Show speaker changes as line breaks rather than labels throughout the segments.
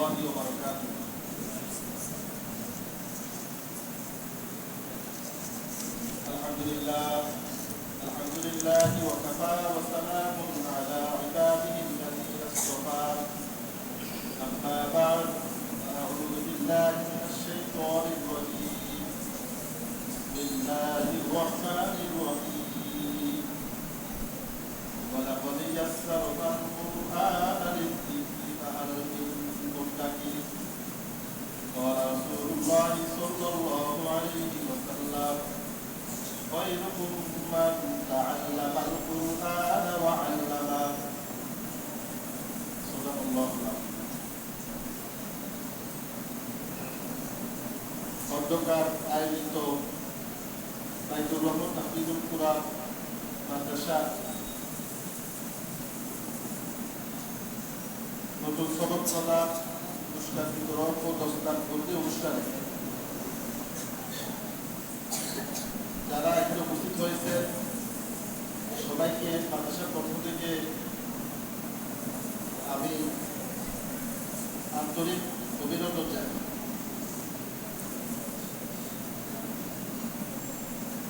الله وبركاته খন্দকার আয়োজিত বাইতুর মাদ্রাসা। নতুন পুরস্কার বিতরণ ও অনুষ্ঠানে। যারা এখানে উপস্থিত হয়েছে, সবাইকে মাদ্রাসার পক্ষ থেকে আমি আন্তরিক অভিনন্দন জানাই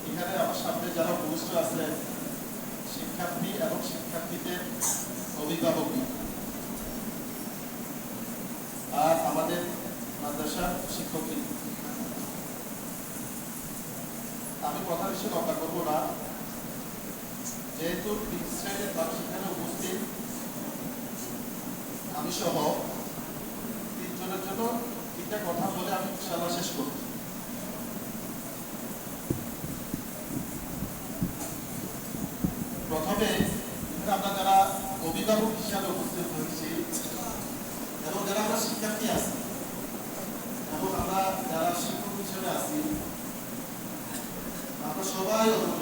এখানে আমার সামনে যারা উপস্থিত আছেন শিক্ষার্থী এবং শিক্ষার্থীদের অভিভাবক আর আমাদের মাদ্রাসার শিক্ষক আমি কথা বেশি কথা করব না। যেহেতু এখানে উপস্থিত আমি সহ তিনজনের জন্য তিনটা কথা বলে আমি ইনশাআল্লাহ শেষ করব প্রথমে এখানে আমরা যারা অভিভাবক হিসাবে উপস্থিত হয়েছি এবং যারা আমরা শিক্ষার্থী আছি এবং আমরা যারা শিক্ষক হিসেবে আছি আমরা সবাই অবগত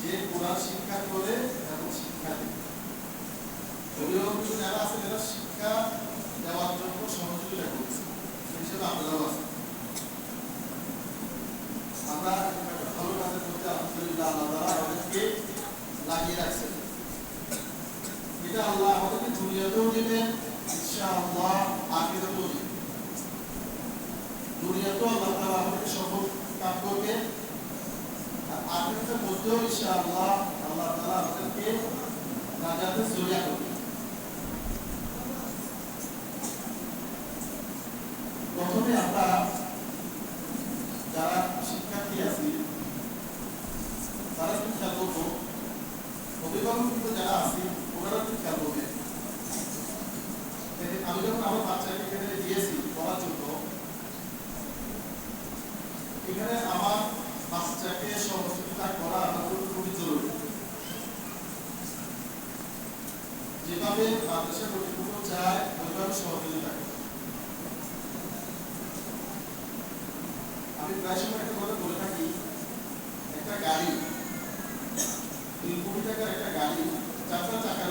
যে কোরআন শিক্ষা করে এবং শিক্ষা দেয়। অভিভাবক যারা আছেন এরা শিক্ষা দেওয়ার জন্য সহযোগিতা করছে, সেই হিসেবে আমরাও আছি। আমরা একটা ভালো কাজের মধ্যে আলহামদুলিল্লাহ আল্লাহ তাআলা আমাদেরকে লাগিয়ে রাখছেন। এটা আল্লাহ আমাদেরকে দুনিয়াতেও দিবেন, ইনশাআল্লাহ আখিরাতেও দিবেন। দুনিয়াতেও আল্লাহ তাআলা আমাদেরকে সফল কাম করবে আখিরাতের মধ্যেও ইনশাআল্লাহ আল্লাহ তাআলা আমাদেরকে নাজাতে জরিয়া করবে। প্রথমে আমরা যারা শিক্ষার্থী আছি তারা একটু খেয়াল করব অভিভাবক কিন্তু যারা আছি ওনারা একটু খেয়াল করবেন এই আমি যখন আমার বাচ্চাকে এখানে দিয়েছি পড়ার জন্য এখানে আমার বাচ্চাকে সহযোগিতা করা আমাদের খুবই জরুরি যেভাবে মাদ্রাসা কর্তৃপক্ষ চায় ওইভাবে সহযোগিতা আমি প্রায় সময় একটা কথা বলে থাকি একটা গাড়ি তিন কোটি টাকার একটা গাড়ি চারটা চাকার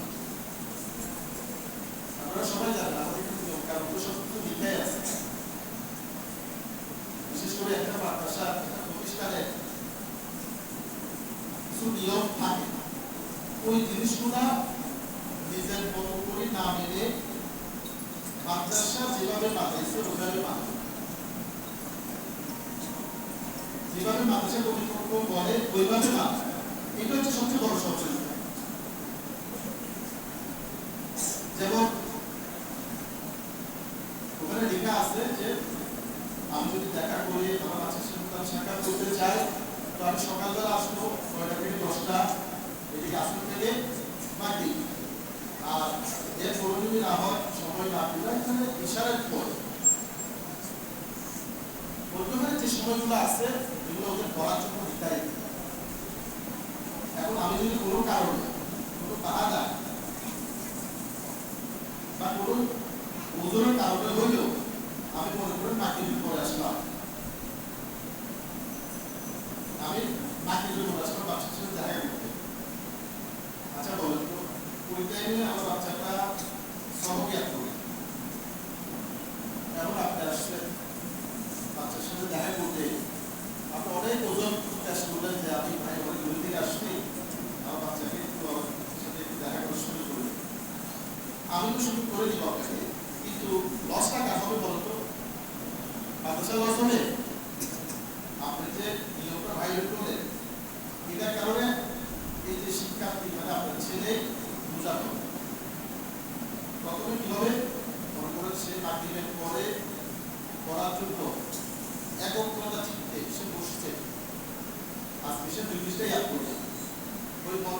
যেভাবে মাদ্রাসা কর্তৃপক্ষ বলে ওইভাবে না। এটা হচ্ছে সবচেয়ে বড় সহযোগিতা যেমন ওখানে লেখা আছে যে আমি যদি দেখা করি আমার বাচ্চার সাথে তার সাক্ষাৎ করতে চাই তো আমি সকালবেলা আসব নয়টা থেকে দশটা এদিকে আসব থেকে বাকি আর এর কোনো যদি না হয় সময় না দিলে এখানে ইশারের পর বর্তমানে যে সময়গুলো আছে এগুলো ওদের করার জন্য নির্ধারিত এখন আমি যদি কোনো কারণে কোনো বাধা বা কোনো ওজনের কারণে হইলেও আমি মনে করি মাটির পরে আসলাম আমি মাটির পরে আসলাম বাচ্চার সাথে দেখা করতে আচ্ছা বলেন তো ওই টাইমে আমার বাচ্চাটা সহজ্ঞাত করে এখন আপনি আসছেন বাচ্চার সাথে দেখা করতে আপনি অনেক ওজন টেস্ট করলেন যে আমি ভাই অনেক দূর থেকে আসছি আমার বাচ্চাকে একটু আমার সাথে একটু দেখা করে শুরু করলেন আমি তো শুরু করে দিব আপনাকে কিন্তু লসটা কার হবে বলতো মাদ্রাসা লস হবে আপনি যে নিয়মটা ভাইলেট করলেন এটার কারণে এই যে শিক্ষার্থী মানে আপনার ছেলে বোঝানো প্রথমে কি হবে মনে করেন সে মাধ্যমিক পরে পড়ার জন্য একত্রতা চিত্তে সে বসছে। আজকে সে বিষয়টাই ইয়াদ করছে ওই মন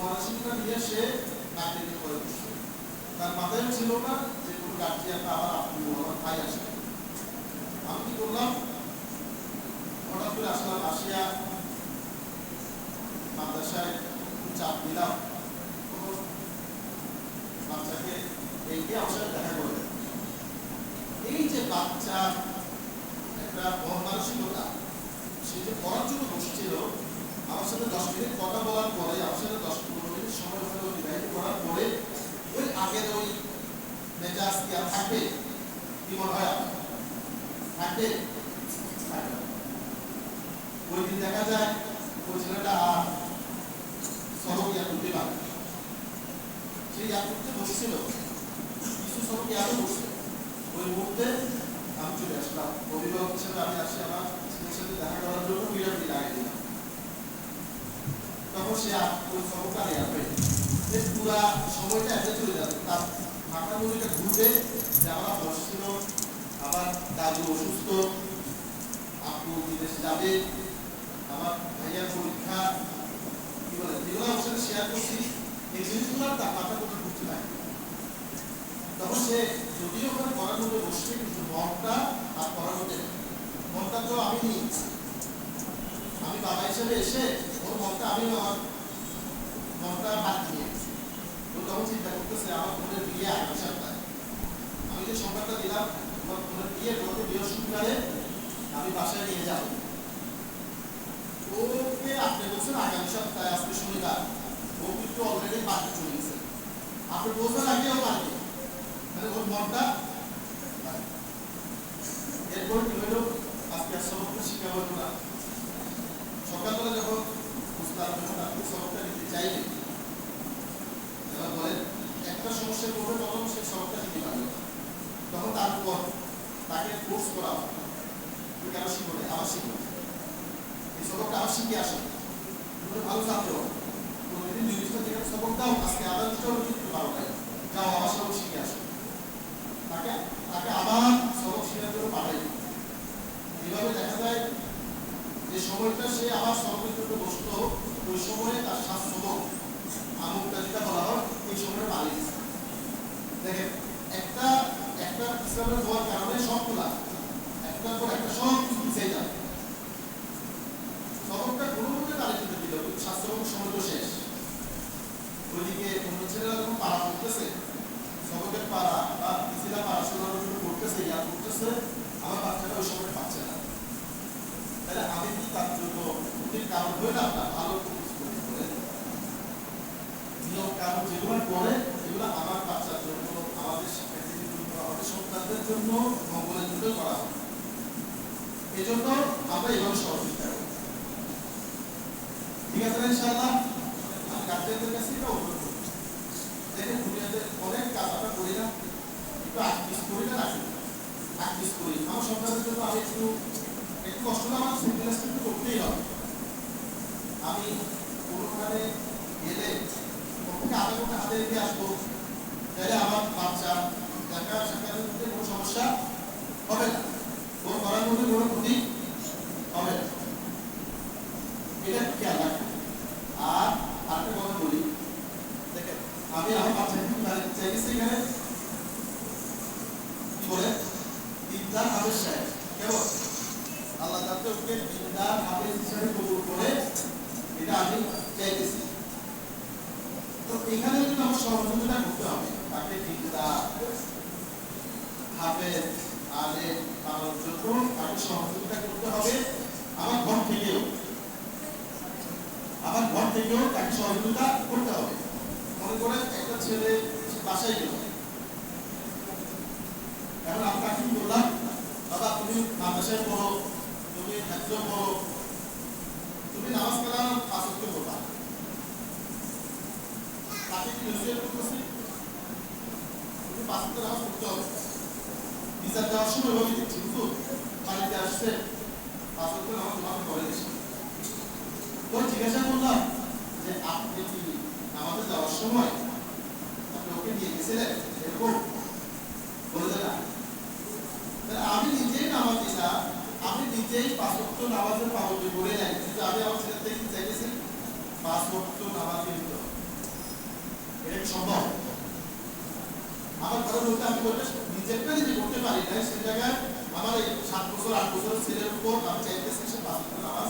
নিয়ে সে মাধ্যমিক পরে বসছে তার মাথায় ছিল না যে কোনো গার্জিয়ান আবার আপনি আমার ভাই আসবে। আমি কি করলাম? হঠাৎ করে আসলাম আসিয়া মাদ্রাসায় চাপ দিলাম বাচ্চাকে এইকে আমার সাথে দেখা করবে এই যে বাচ্চা একটা মন মানসিকতা। সে যে পড়ার জন্য বসছিল আমার সাথে দশ মিনিট কথা বলার পরে, আমার সাথে দশ পনেরো মিনিট সময় হলো অতিবাহিত করার পরে, ওই আগের ওই মেজাজ কি আর থাকবে? কি মনে হয় থাকবে? ওই দিন দেখা যায়, ওই ছেলেটা আর সড়ক ইয়া পারে সে ইয়া বসছিল। কিছু সড়ক ইয়ারও বসছে ওই মুহূর্তে আমি চলে আসলাম অভিভাবক হিসেবে আমি আসি আমার ছেলের সাথে দেখা করার জন্য বিরাটি লাগিয়ে দিলাম তখন সে ওই নেওয়া হয়ে যে পুরা সময়টা এতে চলে যাবে। তার মাথার মধ্যে এটা ঘুরবে যে আমরা বসছিল আমার দাদু অসুস্থ, আপু বিদেশ যাবে, আমার ভাইয়ার পরীক্ষা, কি বলে, যেগুলো আমার শেয়ার করছি, এই জিনিসগুলো তার মাথার মধ্যে ঘুরতে থাকে তখন যদিও পড়ার মধ্যে বসছে কিন্তু মনটা আর পড়ার মধ্যে মনটা তো আমি আমি বাবা হিসেবে এসে ওর মনটা আমি আমার মনটা বাদ ও তখন চিন্তা করতেছে, আমার বিয়ে আমি যে সংবাদটা দিলাম, আমার বোনের বিয়ে বৃহস্পতিবারে আমি বাসায় নিয়ে যাব। ওকে আপনি বলছেন আগামী সপ্তাহে, আজকে শনিবার। ও কিন্তু অলরেডি বাড়ি চলে গেছে। আপনি বলছেন আগেও পারবে এরপর আজকে আর সমস্ত শিক্ষা হইল না। সকালবেলা যখন যখন নিতে চাইলেন বলেন, একটা সমস্যায় তখন সে উপর তাকে ফোর্স করা হয়। তুমি আবার শিখো। এই সবকটা আবার শিখে আসো। তুমি ভালো ছাত্র। প্রতিদিন নির্দিষ্ট থেকে সবক আজকে আবার দিতে ভালো নাই। যাও, আবার সবক শিখে আসো। তাকে তাকে আবার সবক শেখার জন্য পাঠাই। এইভাবে দেখা যায় যে সময়টা সে আবার সবকের জন্য বসতো, ওই সময়ে তার স্বাস্থ্য আমুকটা যেটা বলা হয়, এই সময় পালিয়ে দেখেন, একটা একটা ইসলামের হওয়ার কারণে সবগুলা একটার পর একটা সব কিছু পিছিয়ে যাবে সবকটা কোনো মতে তারা কিন্তু দিল স্বাস্থ্য সময় তো শেষ। ওইদিকে অন্য ছেলেরা যখন পাড়া করতেছে জগতের পাড়া বা মিছিলা পাড়া সেগুলো করতেছে ইয়া করতেছে আমার বাচ্চাটা ওই সময় পাচ্ছে না। তাহলে আমি কি তার জন্য কারণ হইলাম না ভালো কারণ যেগুলো করে এগুলো আমার বাচ্চার জন্য, আমাদের শিক্ষার্থীদের আমাদের সন্তানদের জন্য মঙ্গলের জন্য করা হয়। এই জন্য আমরা এভাবে সহযোগিতা করি। ঠিক আছে ইনশাআল্লাহ? আমি গার্জিয়ানদের কাছে অনুরোধ একটু করি না করি। জন্য আমি একটু একটু কষ্ট না, আমার কিন্তু করতেই হবে। আমি কোনোখানে গেলে কখনো আধা ঘণ্টা হাতে রেখে আসব। তাহলে আমার বাচ্চা, দেখা সাক্ষাতের মধ্যে কোনো সমস্যা হবে না। ওর করার মধ্যে কোনো ক্ষতি হবে না এটা একটু খেয়াল রাখবেন আর আরেকটা কথা বলি দেখেন আমি আমার বাচ্চাকে মানে চাইছি এখানে কি বলে দিনদার হাফেজ সাহেব কেমন আল্লাহ তাতে ওকে দিনদার হাফেজ হিসেবে কবুল করে এটা আমি চাইতেছি তো এখানে কিন্তু আমার সহযোগিতা করতে হবে তাকে দিনদার হাফেজ আলেম বানানোর জন্য তাকে সহযোগিতা করতে হবে আমার ঘর থেকেও আমার তাকে সহযোগিতা করতে হবে মনে করেন একটা ছেলে বাসায় গেল এখন আমরা কি বললাম বাবা তুমি মাদ্রাসায় পড়ো তুমি হাজ্য পড়ো তুমি নামাজ কালাম পাঁচকে পড়বা তাকে কি নজর করতেছি তুমি পাঁচকে নামাজ পড়তে হবে বিচার দেওয়ার সময় দিচ্ছি কিন্তু বাড়িতে আসছে পাঁচকে নামাজ তোমাকে করে দিচ্ছি তো জিজ্ঞাসা করলাম যে আপনি কি আমাদের যাওয়ার সময় আপনি ওকে নিয়ে গেছিলেন, এরকম বলে না। আমি নিজেই নামাজ দিলাম আমি নিজেই ওয়াক্ত নামাজের পাবন্দি করে নাই কিন্তু আমি আমার ছেলের থেকে চাইতেছি? পাঁচ ওয়াক্ত নামাজ দিতে হবে। এটা সম্ভব? আমার ঘরের মধ্যে আমি বলতে নিজেরটা নিজে করতে পারি না সেই জায়গায় আমার এই সাত বছর, আট বছর ছেলের উপর আমি চাইতেছি সে ওয়াক্ত নামাজ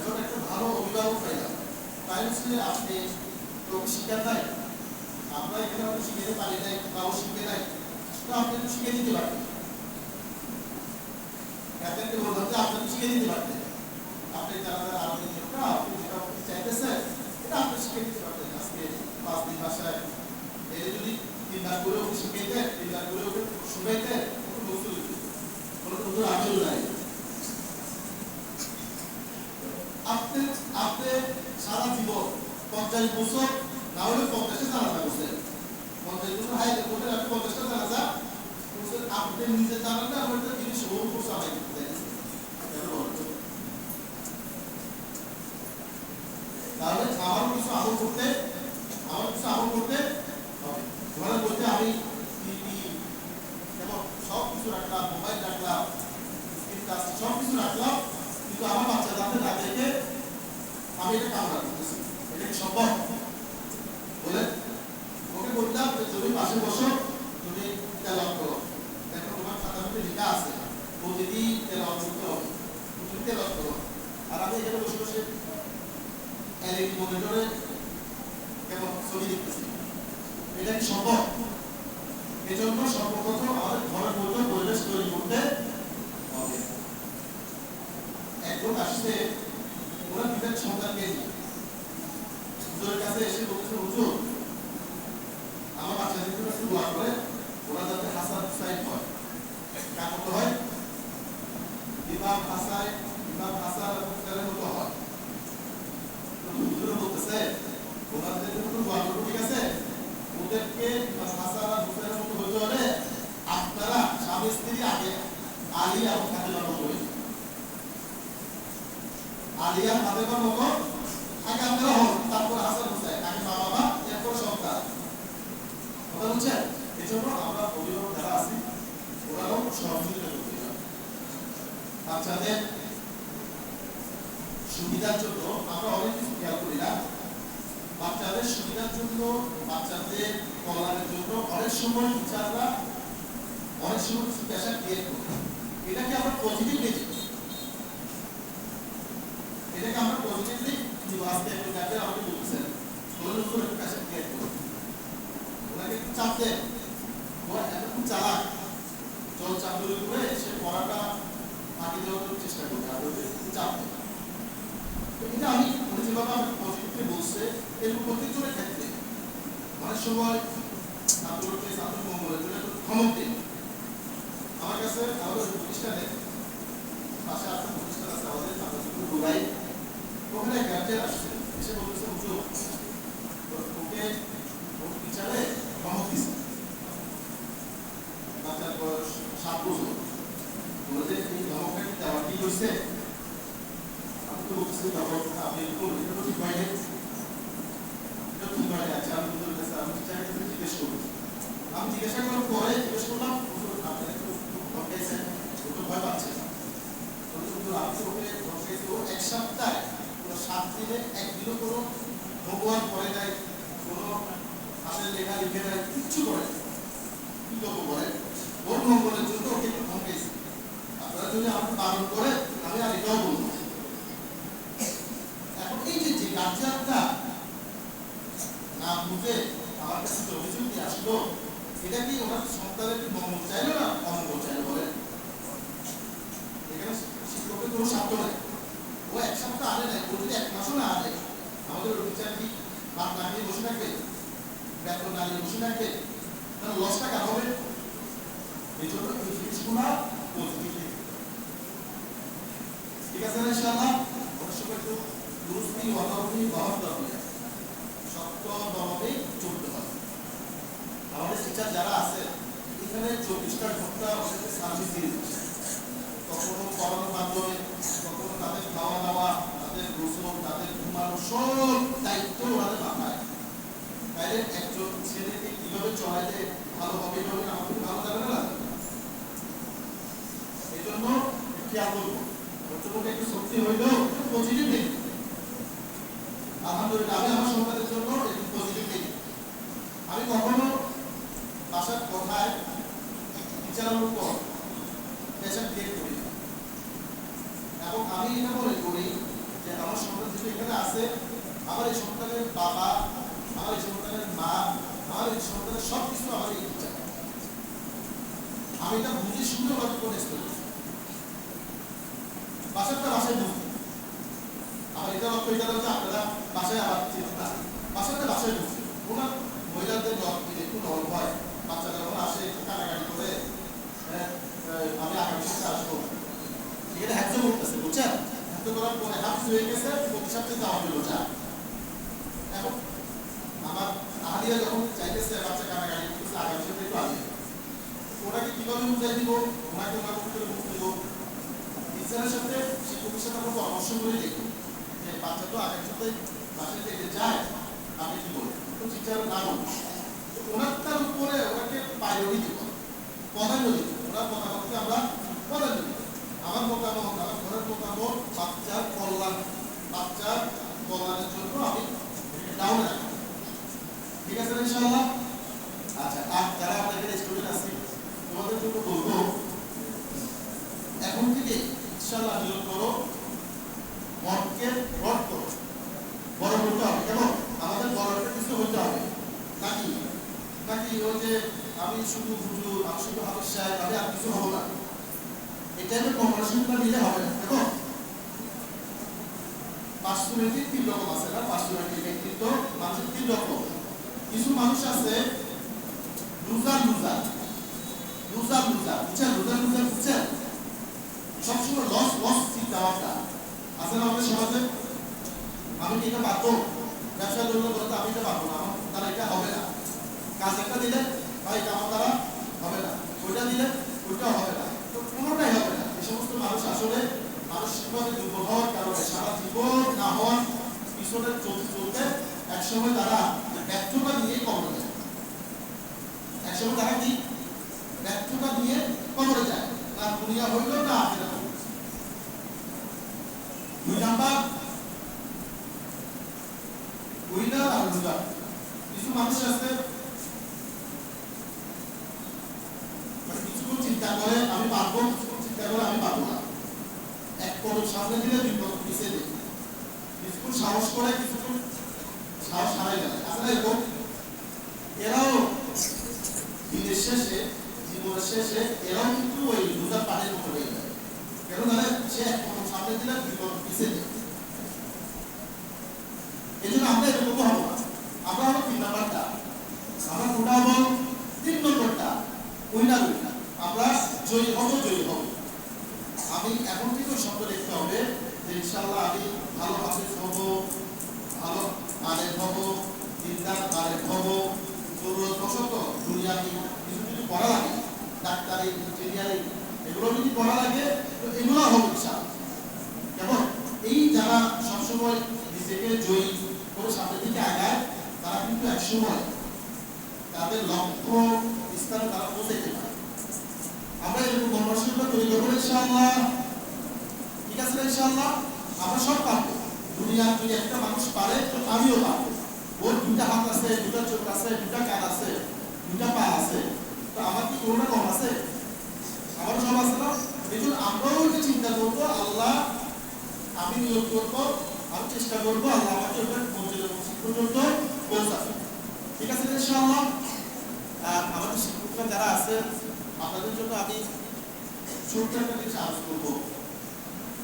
এবং একটা ভালো অভিভাবক পাইলাম তাই হচ্ছে আপনি তো শিক্ষার নাই, আমরা এখানে হয়তো শিখে পারি নাই বা শিখে নাই তো আপনি একটু শিখে দিতে পারতেন। ক্যাপ্টেনকে বললাম যে আপনি শিখে দিতে পারতেন। আপনি যারা যারা আরও নিয়োগটা আপনি যেটা চাইতেছেন, এটা আপনি শিখে দিতে পারতেন। আজকে পাঁচ দিন বাসায় এর যদি তিন বার করে ওকে শিখে দেন তিন বার করে ওকে শুকাইতেন, কোনো বস্তু কোনো নাই। আপনি আপনি সারা জীবন পঞ্চাশ বছর, না হলে পঞ্চাশে জানাজা করছেন পঞ্চাশ বছর হাই আপনি পঞ্চাশটা জানাজা আপনি নিজে না, আমার জিনিস হোম করছে তাহলে আমার কিছু আমল করতে আমার কিছু আমল করতে হবে ঘরে বলতে আমি টিভি এবং সব কিছু রাখলাম মোবাইল রাখলাম স্ক্রিন টাচ সব কিছু রাখলাম কিন্তু আমার বাচ্চা যাতে না দেখে আমি এটা কামড়া করতেছি এটা কি সম্ভব বলে ওকে বললাম যে তুমি পাশে বসো তুমি তেলাওয়াত করো দেখো তোমার খাতার মধ্যে লেখা আছে প্রতিদিন তেলাওয়াত করতে হবে তুমি তেলাওয়াত করো আর আমি এখানে বসে বসে এলইডি মনিটরে কেমন ছবি দেখতেছি এটা কি সম্ভব এজন্য সর্বপ্রথম আমাদের ঘরের মধ্যে পরিবেশ তৈরি করতে হবে একজন আসছে ওরা দিলেন সন্তানকে নিয়ে হুজুরের কাছে এসে বলছে হুজুর আমার বাচ্চাদের জন্য একটু দোয়া করে ওরা যাতে হাসান হুসাইন হয় কার মতো হয় ইমাম হাসান ইমাম হাসান হুসাইনের মতো হয় তো হুজুরে বলতেছে ওনাদের জন্য দোয়া করব ঠিক আছে ওদেরকে ইমাম হাসান আর হুসাইনের মতো হতে হলে আপনারা স্বামী স্ত্রী আগে আলী এবং ফাতেমার মতো হয়েছে আলিয়া ফাতেমার মতো আগে আপনারা হন তারপর হাসান হুসাইন আগে মা বাবা এরপর সন্তান কথা বুঝছেন এই জন্য আমরা অভিভাবক যারা আছি ওরাও সহযোগিতা করতে হবে বাচ্চাদের আমরা অনেক এটাকে আমরা পজিটিভ দেখি। আমরা বলছেন বললেন উপর একটা চাপ দেন। ও এত চালাক জল চাপ দিলে করে সে পড়াটা ফাঁকি দেওয়ার জন্য চেষ্টা করবে আর ওদের একটু চাপ দেয় তো এটা আমি উনি যেভাবে আমাকে বলছে এরকম প্রত্যেকজনের ক্ষেত্রে অনেক সময় ছাত্রকে ছাত্র আমার কাছে আমাদের প্রতিষ্ঠানে পাশে আপনার প্রতিষ্ঠান আছে আমাদের আমাদের দুবাই ওখানে গ্যাপের আসছে এসে বলতেছে হুজুর ওকে ওর টিচারে ক্ষমক দিছে বাচ্চার বয়স সাত বছর বলে এই ধমকটা কি দেওয়া ঠিক হয়েছে আমি তো বলছি ধমক আপনি করুন এটা তো ঠিক হয়নি এটা ঠিক হয়নি আচ্ছা আমি হুজুরের কাছে আমি টিচারের কাছে জিজ্ঞেস করব আমি জিজ্ঞাসা করার পরে জিজ্ঞেস করলাম হুজুর আপনি একটু ধমকাইছেন ও তো ভয় পাচ্ছে না হুজুর আপনি ওকে ধমকাইছে ও এক সপ্তাহে কোনো সাত দিনে একদিনও কোনো ভগবান করে নাই কোনো হাতের লেখা লিখে নাই কিচ্ছু করে নাই। কি করব বলেন ওর মঙ্গলের জন্য ওকে একটু ধমকাইছে আপনারা যদি আমাকে বারণ করে আমি আর এটাও বলব না। এখন এই যে যে গার্জিয়ানটা না বুঝে আমার কাছে যে অভিযোগ নিয়ে আসলো এটা কি ওনার সন্তানের কি মঙ্গল চাইলো না অমঙ্গল চাইলো বলেন এখানে শিক্ষকের কোনো স্বার্থ নাই ও এক সপ্তাহ আনে নাই ও যদি এক মাসও না আনে আমাদের টিচার কি ভাত না খেয়ে বসে থাকবে বেতন না নিয়ে বসে থাকবে তাহলে লসটা কার হবে এই জন্য এই জিনিসগুলো পজিটিভ ঠিক আছে না ইনশাআল্লাহ অনেক সময় একটু দুরুস্তি অনরবি বহন হবে সত্য দমনে চলতে হবে আমাদের টিচার যারা আছে এখানে চব্বিশটা ঘণ্টা সার্ভিস দিয়ে দিচ্ছে কখনো পড়ানোর মাধ্যমে, কখনো তাদের খাওয়া দাওয়া তাদের গোসল, তাদের ঘুমানো, সব দায়িত্ব ওনাদের মাথায়। তাইলে একজন ছেলেকে কীভাবে চড়াইলে ভালো হবে হবে আমাকে ভালো যাবে না? এই জন্য খেয়াল করব। কতটুকু একটু শক্তি হইলেও পজিটিভ নেই। আলহামদুলিল্লাহ, আমি আমার সন্তানের জন্য একটু পজিটিভ নেই। আমি কখনো বাসার কথায় টিচারের উপর পেশা ক্রিয়েট করি। এবং আমি এটা মনে করি যে আমার সন্তান যেহেতু এখানে আছে, আমার এই সন্তানের বাবা, আমার এই সন্তানের মা, আমার এই সন্তানের সব কিছু আমার এই টিচার আমি এটা বুঝে ওরা করে বাসারটা বাসায় বুঝি আমার এটা অর্থ এটা হচ্ছে আপনারা বাসায় আবার চিন্তা। বাসায় বুঝি ওনার মহিলাদের একটু নরম হয় বাচ্চা যখন আসে একটু কাটাকাটি করে হ্যাঁ, আহ, আমি আগামী সপ্তাহে আসব এটা হ্যাপ্ত করতেছে বুঝছেন হাফিজ হয়ে গেছে এখন আমার যখন চাইতেছে বাচ্চা কাটাকাটি করতেছে একটু ওনাকে বুঝাই দিব? ওনাকে ওনার মুখ দিব সাথে আমরা যে, বাচ্চা তো বাসায় যায় আপনি কি বলবেন তো না ওনার তার উপরে ওনাকে প্রায়োরিটি দিব প্রাধান্য দিব ওনার মতামতকে আমরা প্রাধান্য দিব আমার আমার মতামত বাচ্চার কল্যাণ বাচ্চার কল্যাণের জন্য আমি ডাউন ঠিক আছে ইনশাআল্লাহ? আচ্ছা আর যারা আপনাদের স্টুডেন্ট আছে তোমাদের জন্য বলব, এখন থেকে ইনশাআল্লাহ নিয়োগ করো মনকে রদ করো। বড় হতে হবে কেমন আমাদের বড় একটা কিছু হতে হবে। নাকি? নাকি ওই যে আমি শুধু হুজুর, আমি শুধু হাফিজ সাহেব, আমি আর কিছু হব না। এটা আমি কম্পারেশনটা নিলে হবে না। পার্সোনালিটি তিন রকম আছে না? পার্সোনালিটি, ব্যক্তিত্ব, মানুষের তিন রকম। কিছু মানুষ আছে লুজার লুজার লুজার লুজার বুঝছেন? লুজার লুজার বুঝছেন? সবসময় লস লস চিন্তা আছে না আমাদের সমাজে? আমি কি এটা পারব? ব্যবসা জন্য বলতে আমি এটা পারব না। তারা এটা হবে না। কাজ একটা দিলে, ভাই, এটা আমার দ্বারা হবে না। ওইটা দিলে, ওইটাও হবে না। তো কোনোটাই হবে না। এই সমস্ত মানুষ আসলে মানসিকভাবে হওয়ার কারণে সারা জীবন না হওয়ার পিছনে চলতে চলতে একসময় তারা ব্যর্থতা নিয়ে কবরে যায়। একসময় তারা কি? ব্যর্থতা নিয়ে কবরে যায়। না দুনিয়া হইল না আখেরা কিছু মানুষ আছে করে, আমি পারব চিন্তা করে, আমি পারব সামনে সাহস করে কিছুক্ষণ সাহস হারাই না আসলে এরকম এরাও দিনের শেষে, জীবনের শেষে এরাও কিন্তু ওই দুটা পানির মতো হয়ে যায়। কেন জানে? সে এখন সামনে দিলে বিপদ পিছিয়ে দেয় এই জন্য আমরা এরকম হব না আমরা হব তিন নাম্বারটা আমরা কোনটা হব তিন নম্বরটা উইনার উইনার আমরা জয়ী হব জয়ী হব আমি এখন থেকে ওই শব্দ লিখতে হবে যে ইনশাল্লাহ আমি ভালো হাফিজ হব ভালো আলেম হব, দিনদার আলেম হব, জরুরত বশত দুনিয়াবি কিছু কিছু করা লাগে, ডাক্তারি, ইঞ্জিনিয়ারিং, এগুলো যদি করা লাগে, তো এগুলো হবে ইনশাল্লাহ কেমন? এই যারা সবসময় নিজেকে জয়ী করে সামনের দিকে আগায়, তারা কিন্তু একসময় তাদের লক্ষ্য স্থানে তারা পৌঁছাইতে পারে। আমরা এরকম মনমানসিকতা তৈরি করব ইনশাআল্লাহ। ঠিক আছে ইনশাআল্লাহ? আমরা সব পারব। দুনিয়ার যদি একটা মানুষ পারে তো আমিও পারব। ওর দুটা হাত আছে দুটা চোখ আছে দুটা কান আছে দুটা পা আছে। তো আমার কি কোনটা কম আছে? আমারও সব আছে না? এই জন্য আমরাও যে চিন্তা করব, আল্লাহ আমি নিয়োগ করব, আমি চেষ্টা করব, আল্লাহ আমাকে ওখানে মসজিদ পর্যন্ত পৌঁছাবে। ঠিক আছে ইনশাআল্লাহ? আর আমাদের শিক্ষকরা যারা আছে, আপনাদের জন্য আমি ছোট্ট একটা জিনিস আলোচ করব।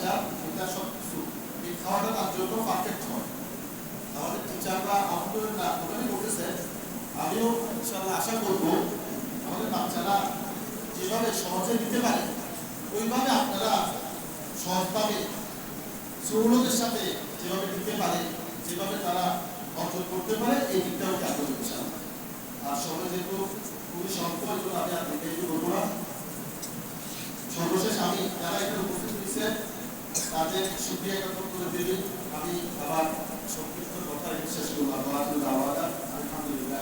বাচ্চা খাওয়াটা তার জন্য পারফেক্ট হয় না, ওখানে বলতেছে আমিও ইনশাল্লাহ আশা করব, আমাদের বাচ্চারা যেভাবে সহজে নিতে পারে, ওইভাবে আপনারা সহজভাবে সৌরদের সাথে যেভাবে নিতে পারে, যেভাবে তারা অর্জন করতে পারে, এই দিকটাও খেয়াল করতে আর সবাই যেহেতু খুবই এই আমি আপনাকে বলব না। সর্বশেষ আমি যারা এখানে উপস্থিত হয়েছে তাদের সুক্রিয়া জ্ঞাপন করে দিলে আমি আবার সংক্ষিপ্ত কথা শেষ করলাম। আলহামদুলিল্লাহ